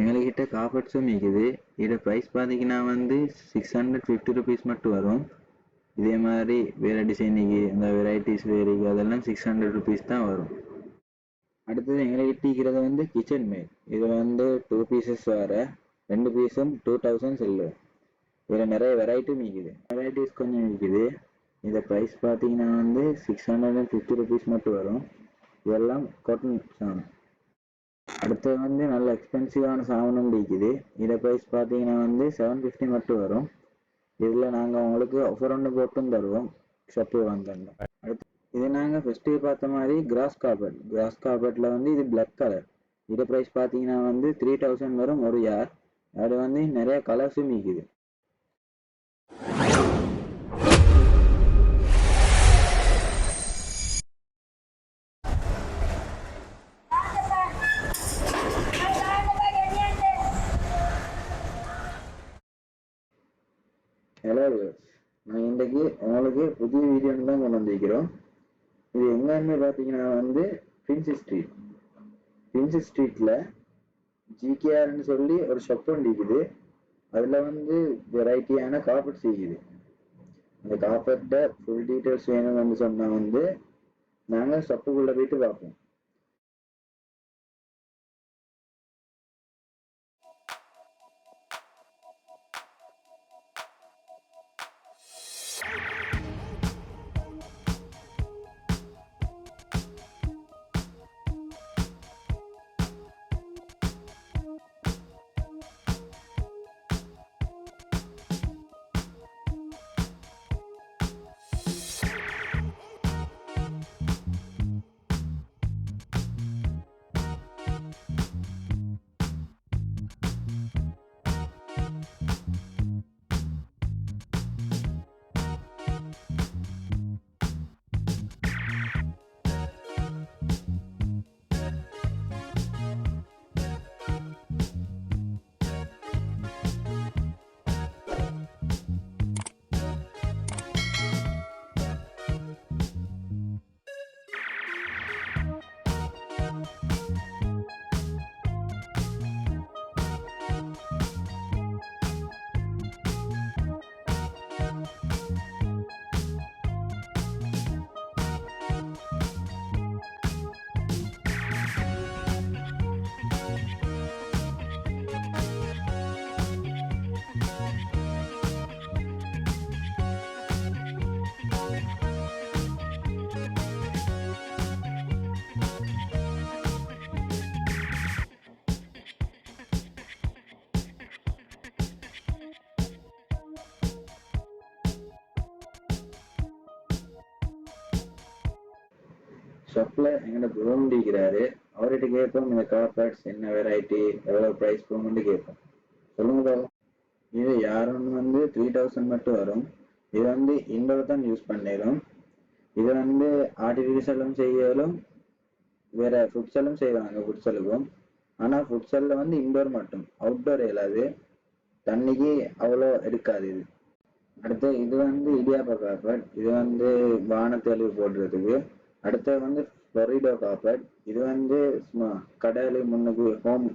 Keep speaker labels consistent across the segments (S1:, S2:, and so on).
S1: எங்கள்கிட்ட கார்பெட்ஸும் இருக்குது. இதோட ப்ரைஸ் பார்த்தீங்கன்னா வந்து சிக்ஸ் ஹண்ட்ரட் ஃபிஃப்டி ருபீஸ் மட்டும் வரும். இதே மாதிரி வேறு டிசைனுக்கு இந்த வெரைட்டிஸ் வேறு அதெல்லாம் சிக்ஸ் ஹண்ட்ரட் ருபீஸ் தான் வரும். அடுத்தது எங்கள்கிட்ட இருக்கிறது வந்து கிச்சன் மேட் இது வந்து டூ பீசஸ் வர ரெண்டு பீஸும் டூ தௌசண்ட் செல்லு இதில் நிறைய வெரைட்டியும் இருக்குது. வெரைட்டிஸ் கொஞ்சம் இருக்குது. இதை ப்ரைஸ் பார்த்தீங்கன்னா வந்து six hundred and fifty rupees மட்டும் வரும். இதெல்லாம் காட்டன் சாங் அடுத்தது வந்து நல்ல எக்ஸ்பென்சிவான சாமானும் இருக்குது இதை ப்ரைஸ் பார்த்தீங்கன்னா வந்து செவன் ஃபிஃப்டி மட்டும் வரும். இதில் நாங்கள் உங்களுக்கு ஆஃபர் ஒன்று போட்டும் தருவோம். ஷாப்பு வந்தோம் அடுத்து இது நாங்கள் ஃபஸ்ட்டு பார்த்த மாதிரி கிராஸ் கார்பெட் கிராஸ் கார்பெட்டில் வந்து இது பிளாக் கலர் இதை ப்ரைஸ் பார்த்தீங்கன்னா வந்து த்ரீ தௌசண்ட் வரும் ஒரு யார் அது வந்து நிறைய கலர்ஸும் இருக்குது. இன்றைக்கு உங்களுக்கு புதிய வீடியோன்னு தான் கொண்டு வந்திருக்கிறோம். இது எங்கன்னு பார்த்தீங்கன்னா வந்து பிரின்சி ஸ்ட்ரீட் பிரின்சி ஸ்ட்ரீட்டில் ஜிகேஆர்னு சொல்லி ஒரு ஷாப் ஒன்று இருக்குது. அதில் வந்து வெரைட்டியான கார்பெட்ஸ் இருக்குது. அந்த கார்பெட்டை ஃபுல் டீட்டெயில்ஸ் வேணும்னு சொன்னால் வந்து நாங்கள் ஷாப்புக்குள்ளே போயிட்டு பார்ப்போம். ஷாப்பில் எங்கள்கிட்ட ப்ரோம் அவர்கிட்ட கேட்போம் இந்த கார்பெட்ஸ் என்ன வெரைட்டி எவ்வளோ ப்ரைஸ் போகணும்னு கேட்போம். சொல்லுங்க பாபா. இது யாரும் வந்து த்ரீ தௌசண்ட் மட்டும் வரும். இது வந்து இண்டோர் தான் யூஸ் பண்ணிடும் இது வந்து ஆர்டிஃபிஷியலும் செய்யலும் வேற செல்லும் செய்வாங்க ஃபுட்சலுக்கும் ஆனால் ஃபுட்சலில் வந்து இண்டோர் மட்டும். அவுட்டோர் இயலாது. தண்ணிக்கு அவ்வளோ எடுக்காது இது. அடுத்து இது வந்து இடியாப்பா கார்பெட் இது வந்து வானத்தெளிவு போடுறதுக்கு. அடுத்து வந்து ஃப்ளோரிடோ காப்பர் இது வந்து சும்மா கடையில முன்னுக்கு ஹோம்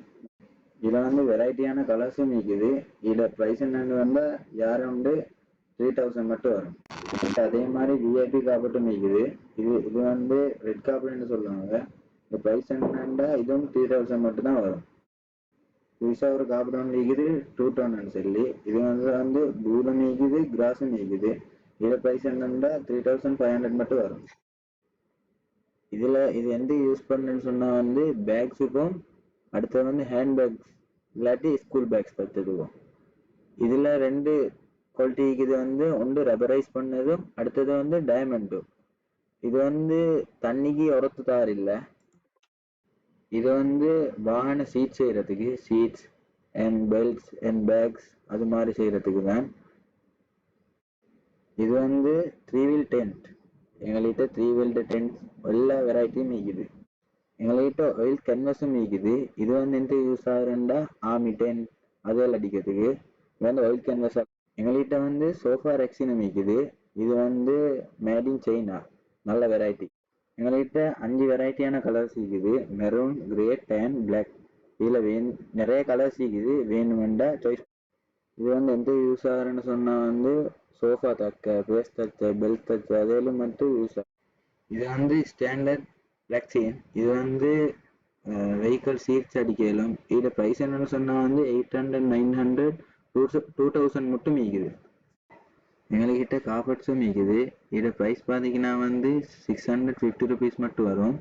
S1: இதில் வந்து வெரைட்டியான கலர்ஸும் இருக்குது இதில் ப்ரைஸ் என்னன்னு வந்தால் யாரும் வந்து த்ரீ தௌசண்ட் மட்டும் வரும். அதே மாதிரி விஐபி காப்பட்டும் இருக்குது இது இது வந்து ரெட் காப்பர்னு சொல்லுவாங்க. இந்த ப்ரைஸ் என்னன்னா இதுவும் த்ரீ தௌசண்ட் மட்டும் தான் வரும். புதுசாக ஒரு காப்பர் ஒன்று இருக்குது டூ டவுன் சொல்லி. இது வந்து வந்து ப்ளூலும் நீக்குது கிராஸும் நீக்குது இதில் ப்ரைஸ் என்னன்னா த்ரீ தௌசண்ட் ஃபைவ் ஹண்ட்ரட் மட்டும் வரும். இதில் இது எந்த யூஸ் பண்ணுன்னு சொன்னால் வந்து பேக்ஸுக்கும் அடுத்தது வந்து ஹேண்ட் பேக்ஸ் இல்லாட்டி ஸ்கூல் பேக்ஸ் பார்த்துக்குவோம் இதில் ரெண்டு குவாலிட்டி இது வந்து ஒன்று ரப்பரைஸ் பண்ணதும் அடுத்தது வந்து டைமண்டும் இது வந்து தண்ணிக்கு உரத்து தார் இல்லை. இது வந்து வாகன சீட் செய்கிறதுக்கு seats and belts and bags அது மாதிரி செய்கிறதுக்கு தான் இது வந்து த்ரீ வீல் டென்ட் எங்கள்கிட்ட த்ரீ வீல்டு டென்ட் எல்லா வெரைட்டியும் இருக்குது எங்கள்கிட்ட ஆயில் கன்வர்ஸும் இருக்குது இது வந்து எந்த யூஸ் ஆகுறேன்டா ஆமி டென் அதெல்லாம் அடிக்கிறதுக்கு. இது வந்து ஆயில் கேன்வஸ் எங்கள்கிட்ட வந்து சோஃபா ரெக்ஸினும் இருக்குது இது வந்து மேட் இன் சைனா நல்ல வெரைட்டி எங்கள்கிட்ட அஞ்சு வெரைட்டியான கலர்ஸ் இருக்குது. மெரூன் கிரே டேன் பிளாக் இதில் வேண் நிறைய கலர்ஸ் இருக்குது. வேணுமெண்டா சாய்ஸ் இது வந்து எந்த யூஸ் ஆகுறேன்னு சொன்னால் வந்து சோஃபா தக்க பேஸ் தச்ச பெல்ட் தச்ச அதெல்லாம் மட்டும் யூஸ் ஆகும் இது வந்து ஸ்டாண்டர்ட் பிளாக்செயின் இது வந்து வெஹிக்கிள் சீட்ஸ் அடிக்கலாம் இதில் ப்ரைஸ் என்னன்னு சொன்னால் வந்து eight hundred nine hundred two two thousand மட்டும் மீக்குது எங்கள்கிட்ட காப்பர்ட்ஸும் மீக்குது இதில் ப்ரைஸ் பார்த்தீங்கன்னா வந்து சிக்ஸ் ஹண்ட்ரட் ஃபிஃப்டி ருபீஸ் மட்டும் வரும்.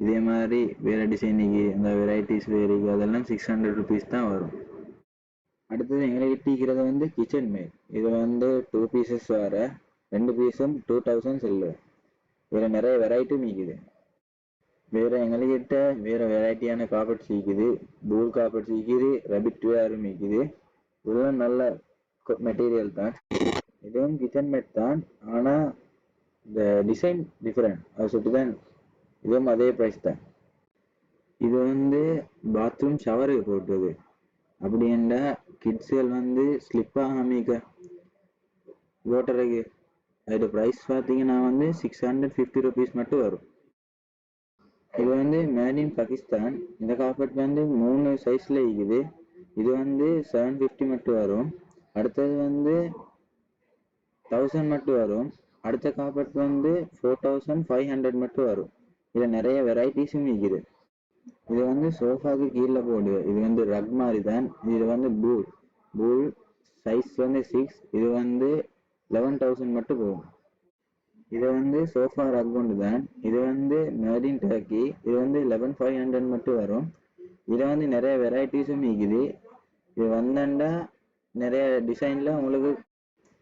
S1: இதே மாதிரி வேறு டிசைனிங்கு இந்த வெரைட்டிஸ் வேறு அதெல்லாம் சிக்ஸ் ஹண்ட்ரட் ருபீஸ் தான் வரும். அடுத்தது எங்களுக்கு இருக்கிறது வந்து கிச்சன் மேட் இது வந்து டூ பீசஸ் வர ரெண்டு பீஸும் டூ தௌசண்ட் செல்லு இதில் நிறைய வெரைட்டி மீக்குது வேறு எங்கள்கிட்ட வேறு வெரைட்டியான காப்பர்ட்ஸ் இருக்குது பூல் காப்பட் இருக்குது ரபிட் வேரும் இருக்குது இதெல்லாம் நல்ல மெட்டீரியல் தான். இதுவும் கிச்சன் மேட் தான். ஆனால் இந்த டிசைன் டிஃப்ரெண்ட் அது சுட்டு தான் இதுவும் அதே ப்ரைஸ் தான். இது வந்து பாத்ரூம் ஷவருக்கு போட்டது. அப்படின்னா கிட்ஸுகள் வந்து ஸ்லிப் ஆகாமிக்க ஓட்டுறதுக்கு அதோட ப்ரைஸ் பார்த்தீங்கன்னா வந்து சிக்ஸ் ஹண்ட்ரட் ஃபிஃப்டி ருபீஸ் மட்டும் வரும். இது வந்து மேட் இன் பாகிஸ்தான் இந்த கார்பெட் வந்து மூணு சைஸில் இருக்குது. இது வந்து செவன் ஃபிஃப்டி மட்டும் வரும். அடுத்தது வந்து தௌசண்ட் மட்டும் வரும். அடுத்த கார்பெட் வந்து ஃபோர் தௌசண்ட் ஃபைவ் ஹண்ட்ரட் மட்டும் வரும். இதில் நிறைய வெரைட்டிஸும் இருக்குது. இது வந்து சோஃபாக்கு கீழே போடு இது வந்து ரக் மாதிரி தான் இது வந்து பூல் பூல் சைஸ் வந்து சிக்ஸ் இது வந்து லெவன் தௌசண்ட் மட்டும் போகும். இது வந்து சோஃபா ரக் ஒன்று தான் இது வந்து மேடின் டர்க்கி இது வந்து லெவன் ஃபைவ் ஹண்ட்ரட் மட்டும் வரும். இதில் வந்து நிறைய வெரைட்டிஸும் இருக்குது. இது வந்தாண்டா நிறைய டிசைனில் உங்களுக்கு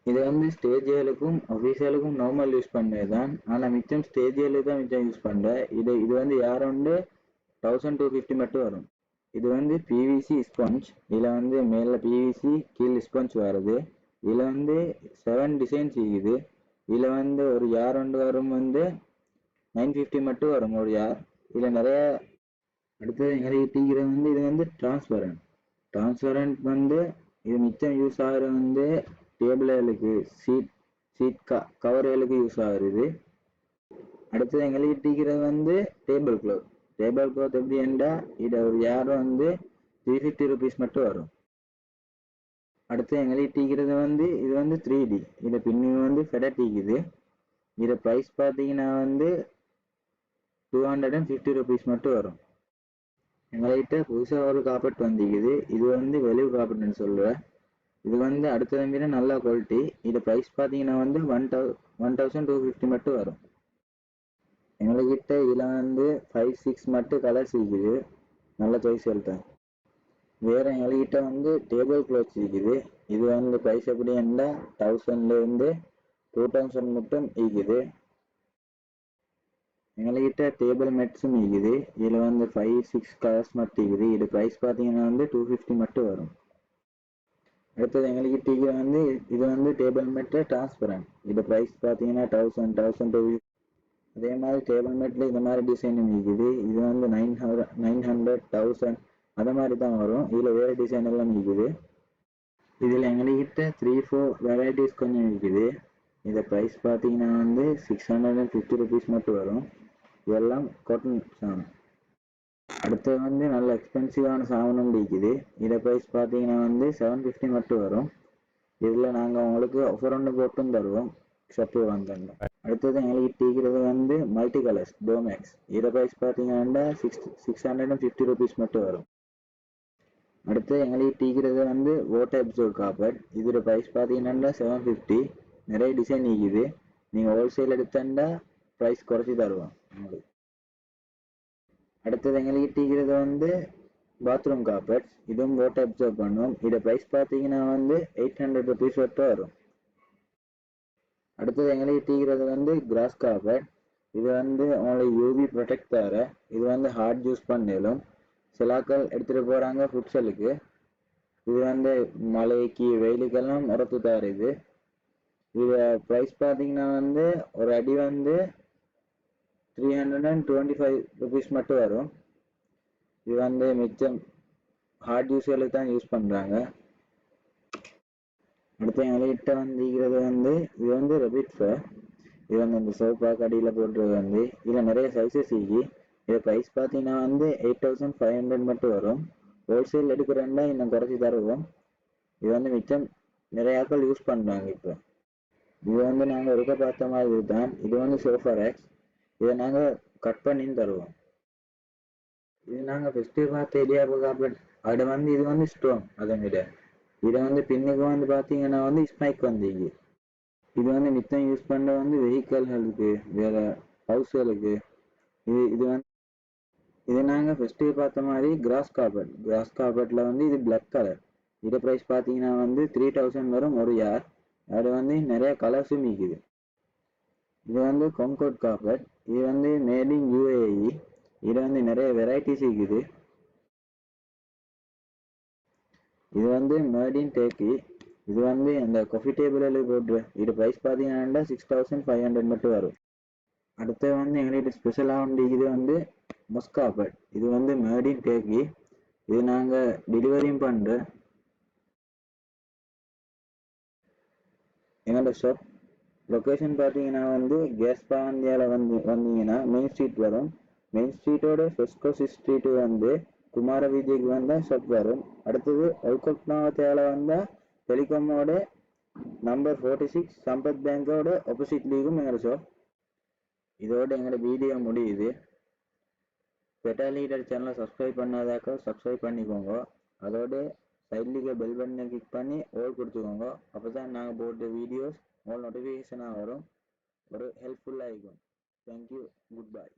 S1: இது வந்து ஸ்டேஜியலுக்கும் அஃபீஷியலுக்கும் நார்மல் யூஸ் பண்ணது தான் ஆனால் மிச்சம் ஸ்டேஜியலுக்கு தான் மிச்சம் யூஸ் பண்ணுறேன் இது இது வந்து யாரோண்டு தௌசண்ட் டூ ஃபிஃப்டி மட்டும் வரும். இது வந்து பிவிசி ஸ்பாஞ்ச் இதில் வந்து மேலே பிவிசி கீழ் ஸ்பாஞ்ச் வருது. இதில் வந்து செவன் டிசைன்ஸ் இருக்குது. இதில் வந்து ஒரு யார் ஒன்று வரும் வந்து நைன் ஃபிஃப்டி மட்டும் வரும் ஒரு யார் இதில் நிறைய அடுத்தது எங்களுக்கு டீக்கிறது வந்து இது வந்து டிரான்ஸ்பரண்ட் டிரான்ஸ்பரண்ட் வந்து இது மிச்சம் யூஸ் ஆகிற வந்து டேபிளுக்கு சீட் சீட் க கவர்களுக்கு யூஸ் ஆகுது. அடுத்தது எங்களுக்கு டீக்கிறது வந்து டேபிள் க்ளோத் டேபிள் க்ளாத் எப்படி என்றால் இதை ஒரு யாரும் வந்து த்ரீ ஃபிஃப்டி ருபீஸ் மட்டும் வரும். அடுத்து எங்களுக்கு டீக்கிறது வந்து இது வந்து த்ரீ டி இதை பின்னி வந்து ஃபெடா டீக்குது இதை ப்ரைஸ் பார்த்தீங்கன்னா வந்து two hundred and fifty rupees மட்டும் வரும். எங்கள்கிட்ட புதுசாக ஒரு காப்பட் வந்திக்குது. இது வந்து வெளிவு காப்பட்னு சொல்லுவேன். இது வந்து அடுத்த தம்பினா நல்ல குவாலிட்டி இது ப்ரைஸ் பார்த்தீங்கன்னா வந்து ஒன் தௌ ஒன் தௌசண்ட் டூ ஃபிஃப்டி மட்டும் வரும். எங்கள்கிட்ட இதில் வந்து ஃபைவ் சிக்ஸ் மட்டும் கலர்ஸ் இருக்குது. நல்ல சாய்ஸ் சொல்லிட்டேன். வேறு எங்கள்கிட்ட வந்து டேபிள் க்ளாத்ஸ் இருக்குது. இது வந்து ப்ரைஸ் எப்படி இருந்தால் தௌசண்ட்லேருந்து டூ தௌசண்ட் மட்டும் இருக்குது. எங்கள்கிட்ட டேபிள் மெட்ஸும் இருக்குது. இதில் வந்து ஃபைவ் சிக்ஸ் கலர்ஸ் மட்டும் இருக்குது. இது ப்ரைஸ் பார்த்தீங்கன்னா வந்து டூ ஃபிஃப்டி மட்டும் வரும். அடுத்தது எங்கள்கிட்ட டிகிரி வந்து இது வந்து டேபிள் மெட்டு டிரான்ஸ்பரண்ட் இது ப்ரைஸ் பார்த்தீங்கன்னா தௌசண்ட் தௌசண்ட் டூ அதே மாதிரி டேபிள் மேட்ல இந்த மாதிரி டிசைனும் இருக்குது. இது வந்து nine hundred nine hundred thousand அந்த மாதிரி தான் வரும். இதில் வேறு டிசைன் எல்லாம் இருக்குது. இதில் எங்கள்கிட்ட த்ரீ ஃபோர் வெரைட்டிஸ் கொஞ்சம் இருக்குது. இதை ப்ரைஸ் பார்த்தீங்கன்னா வந்து six hundred and fifty rupees மட்டும் வரும். இதெல்லாம் காட்டன் சாமி அடுத்தது வந்து நல்ல எக்ஸ்பென்சிவான சாமானும் இருக்குது. இதை ப்ரைஸ் பார்த்தீங்கன்னா வந்து செவன் ஃபிஃப்டி மட்டும் வரும். இதில் நாங்கள் உங்களுக்கு ஆஃபர் ஒன்று போட்டும் தருவோம். ஷாப்பு வந்தோம் அடுத்தது எங்களுக்கு டிக்கிறது வந்து மல்டி கலர்ஸ் டோமேக்ஸ் இதை ப்ரைஸ் பார்த்தீங்கன்னா six six hundred and fifty rupees மட்டும் வரும். அடுத்து எங்களுக்கு டீக்கிறது வந்து ஓட்டர் எப்சோர் காப்பர் இதோட ப்ரைஸ் பார்த்தீங்கன்னா செவன் ஃபிஃப்டி நிறைய டிசைன் இருக்குது நீங்கள் ஹோல்சேல் எடுத்தாண்டா ப்ரைஸ் குறைச்சி தருவோம் உங்களுக்கு. அடுத்தது எங்களுக்கு டீக்கிறது வந்து பாத்ரூம் காப்பர்ஸ் இதுவும் ஓட்டர் அப்சர்வ் பண்ணுவோம் இதோட ப்ரைஸ் பார்த்தீங்கன்னா வந்து எயிட் ஹண்ட்ரட் ருபீஸ் மட்டும் வரும். அடுத்தது எங்களுக்கு டீக்கிறது வந்து கிராஸ் காப்பர் இது வந்து உங்களுக்கு யூவி ப்ரொடெக்ட் தர இது வந்து ஹார்ட் யூஸ் பண்ணலும் சிலாக்கள் எடுத்துகிட்டு போகிறாங்க ஃபுட்சலுக்கு இது வந்து மலைக்கு வெயிலுக்கெல்லாம் உரத்து தருது இது. ப்ரைஸ் பார்த்தீங்கன்னா வந்து ஒரு அடி வந்து three hundred and twenty five rupees மட்டும் வரும். இது வந்து மிச்சம் ஹார்ட் யூஸ்களுக்கு தான் யூஸ் பண்ணுறாங்க அடுத்து எங்கள்கிட்ட வந்துக்கிறது வந்து இது வந்து ரெபிட் ஃபேர் இது வந்து இந்த சோஃபா கடியில் போட்டுறது வந்து இதில் நிறைய சைஸஸ் இருக்கு. இது ப்ரைஸ் பார்த்தீங்கன்னா வந்து எயிட் தௌசண்ட் ஃபைவ் ஹண்ட்ரட் மட்டும் வரும். ஹோல்சேல் எடுக்கிறேன்னா இன்னும் குறைச்சி தருவோம் இது வந்து மிச்சம் நிறைய ஆட்கள் யூஸ் பண்ணுறாங்க இப்போ. இது வந்து நாங்கள் இருக்க பார்த்த மாதிரி தான். இது வந்து சோஃபா எக்ஸ் இதை நாங்கள் கட் பண்ணியும் தருவோம். இது நாங்கள் ஃபஸ்ட்டு பார்த்த இடியாப்பு அப்படி அது வந்து இது வந்து ஸ்டோன் அதை விட. இதை வந்து பின்னுக்கு வந்து பார்த்தீங்கன்னா வந்து ஸ்மைக் வந்தீங்க இது வந்து மித்தம் யூஸ் பண்ணுற வந்து வெஹிக்கல்களுக்கு வேற ஹவுஸ்களுக்கு இது இது வந்து இது நாங்கள் ஃபஸ்ட்டு பார்த்த மாதிரி கிராஸ் கார்பெட் கிராஸ் கார்பெட்டில் வந்து இது பிளாக் கலர் இது ப்ரைஸ் பார்த்தீங்கன்னா வந்து த்ரீ தௌசண்ட் வரும் ஒரு யார் அது வந்து நிறைய கலர்ஸும் இருக்குது இது வந்து கொங்கோட் கார்பெட் இது வந்து மேட் இன் யூஏஇ இது வந்து நிறைய வெரைட்டிஸ் இருக்குது இது வந்து மேடின் டேக்கி இது வந்து இந்த காஃபி டேபிளில் போட்டு இது ப்ரைஸ் பார்த்தீங்கன்னா சிக்ஸ் தௌசண்ட் ஃபைவ் ஹண்ட்ரட் மட்டும் வரும். அடுத்து வந்து எங்கள்கிட்ட ஸ்பெஷலாக வந்து இது வந்து மொஸ்காபட் இது வந்து மேடின் டேக்கி இது நாங்கள் டெலிவரியும் பண்ணுறோம் எங்களோட ஷாப் லொக்கேஷன் பார்த்தீங்கன்னா வந்து கேஸ் பாந்தியாவில் வந்து வந்தீங்கன்னா மெயின் ஸ்ட்ரீட் வரும். மெயின் ஸ்ட்ரீட்டோட ஃபெஸ்கோசி ஸ்ட்ரீட்டு வந்து குமார வீதிக்கு வந்தால் ஷாப் வரும் அடுத்தது ஒல்கொட்னாவத்தையால் வந்தால் டெலிகாமோட நம்பர் ஃபோர்ட்டி சிக்ஸ் சம்பத் பேங்கோட ஆப்போசிட் லீகும் எங்களோட ஷாப் இதோட எங்களோட வீடியோ முடியுது. பெட்டா லீடர் சேனலை சப்ஸ்கிரைப் பண்ணாதாக்கா சப்ஸ்கிரைப் பண்ணிக்கோங்க. அதோட சைட்லிக்க பெல் பட்டனை கிளிக் பண்ணி ஓல் கொடுத்துக்கோங்க. அப்போ தான் நாங்கள் போட்ட வீடியோஸ் உங்கள் நோட்டிஃபிகேஷனாக வரும். ஒரு ஹெல்ப்ஃபுல்லாக இருக்கும். Thank you good bye